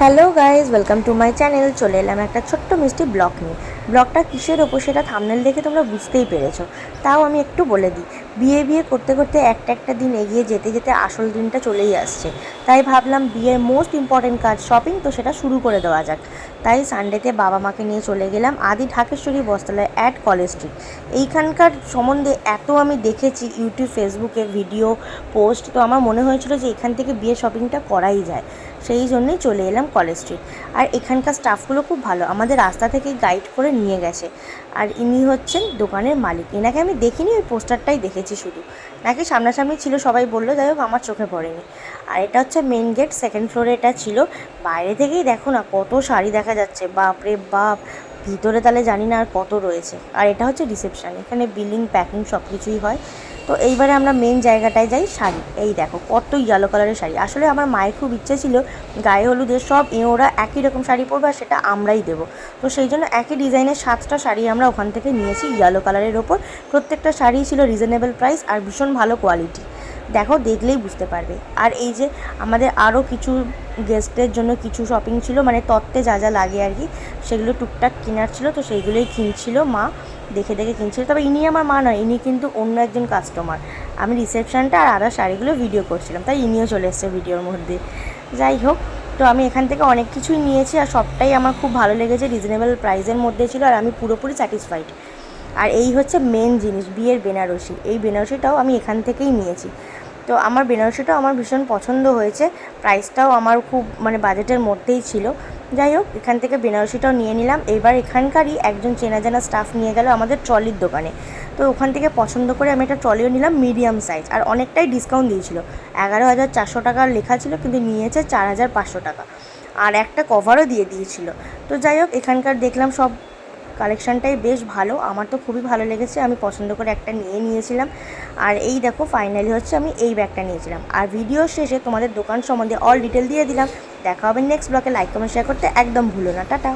Hello guys welcome to my channel চলে এলাম একটা ছোট্ট মিষ্টি ব্লগ নিয়ে। ব্লগটা কিসের ওপর সেটা থামনেল দেখে তোমরা বুঝতেই পেরেছ। তাও আমি একটু বলে দিই, বিয়ে বিয়ে করতে করতে একটা একটা দিন এগিয়ে যেতে যেতে আসল দিনটা চলেই আসছে। তাই ভাবলাম বিয়ের মোস্ট ইম্পর্টেন্ট কাজ শপিং তো সেটা শুরু করে দেওয়া যাক। তাই সানডেতে বাবা মাকে নিয়ে চলে গেলাম Adi Dhakeshwari Bastralaya at college street এইখানকার সম্বন্ধে এত আমি দেখেছি ইউটিউব ফেসবুকে ভিডিও পোস্ট তো আমার মনে হয়েছিল যে এখান থেকে বিয়ে শপিংটা করাই যায়। সেই জন্যই চলে এলাম কলেজ স্ট্রিট আর এখানকার স্টাফগুলো খুব ভালো, আমাদের রাস্তা থেকে গাইড করে নিয়ে গেছে। আর ইনি হচ্ছেন দোকানের মালিক। এনাকে আমি দেখিনি, ওই পোস্টারটাই দেখেছি শুধু। নাকি সামনাসামনি ছিল, সবাই বলল, যাই হোক, আমার চোখে পড়েনি। আর এটা হচ্ছে মেন গেট সেকেন্ড ফ্লোরে এটা ছিল। বাইরে থেকেই দেখো না, কত শাড়ি দেখা যাচ্ছে। বাপ রে বাপ! ভিতরে তাহলে জানি না আর কত রয়েছে। আর এটা হচ্ছে রিসেপশান এখানে বিলিং প্যাকিং সব কিছুই হয়। তো এইবারে আমরা মেন জায়গাটায় যাই শাড়ি। এই দেখো, কত ইয়েলো কালারের শাড়ি। আসলে আমার মায়ের খুব ইচ্ছে ছিল, গায়ে হলুদের সব এ ওরা একই রকম শাড়ি পরবে আর সেটা আমরাই দেবো। তো সেই জন্য একই ডিজাইনের সাতটা শাড়ি আমরা ওখান থেকে নিয়েছি ইয়েলো কালারের ওপর। প্রত্যেকটা শাড়ি ছিল রিজনেবল প্রাইস আর ভীষণ ভালো কোয়ালিটি দেখো, দেখলেই বুঝতে পারবে। আর এই যে আমাদের আরও কিছু গেস্টের জন্য কিছু শপিং ছিল মানে তত্ত্বে যা যা লাগে আর কি, সেগুলো টুকটাক কেনার ছিল, তো সেইগুলোই কিনছিল মা, দেখে দেখে কিনছিল। তবে ইনি আমার মা নয়, ইনি কিন্তু অন্য একজন কাস্টমার আমি রিসেপশানটা আর আদার শাড়িগুলো ভিডিও করছিলাম, তাই ইনিও চলে এসছে ভিডিওর মধ্যে। যাই হোক, তো আমি এখান থেকে অনেক কিছুই নিয়েছি, আর সবটাই আমার খুব ভালো লেগেছে রিজনেবল প্রাইসের মধ্যে ছিল, আর আমি পুরোপুরি স্যাটিসফাইড আর এই হচ্ছে মেন জিনিস, বিয়ের বেনারসি। এই বেনারসিটাও আমি এখান থেকেই নিয়েছি। তো আমার বেনারসিটাও আমার ভীষণ পছন্দ হয়েছে। প্রাইসটাও আমার খুব মানে বাজেটের মধ্যেই ছিল। যাই হোক, এখান থেকে বেনারসিটাও নিয়ে নিলাম। এবার এখানকারই একজন চেনা জানা স্টাফ নিয়ে গেল আমাদের ট্রলির দোকানে। তো ওখান থেকে পছন্দ করে আমি একটা ট্রলিও নিলাম মিডিয়াম সাইজ আর অনেকটাই ডিসকাউন্ট দিয়েছিল। এগারো হাজার চারশো টাকার লেখা ছিল, কিন্তু নিয়েছে চার হাজার পাঁচশো টাকা। আর একটা কভারও দিয়ে দিয়েছিল। তো যাই হোক, এখানকার দেখলাম সব কালেকশানটাই বেশ ভালো। আমার তো খুবই ভালো লেগেছে। আমি পছন্দ করে একটা নিয়ে নিয়েছিলাম। আর এই দেখো ফাইনালি হচ্ছে আমি এই ব্যাগটা নিয়েছিলাম। আর ভিডিও শেষে তোমাদের দোকান সম্বন্ধে অল ডিটেল দিয়ে দিলাম। দেখা হবে নেক্সট ব্লকে লাইক কমেন্ট শেয়ার করতে একদম ভুলো না। টাটা।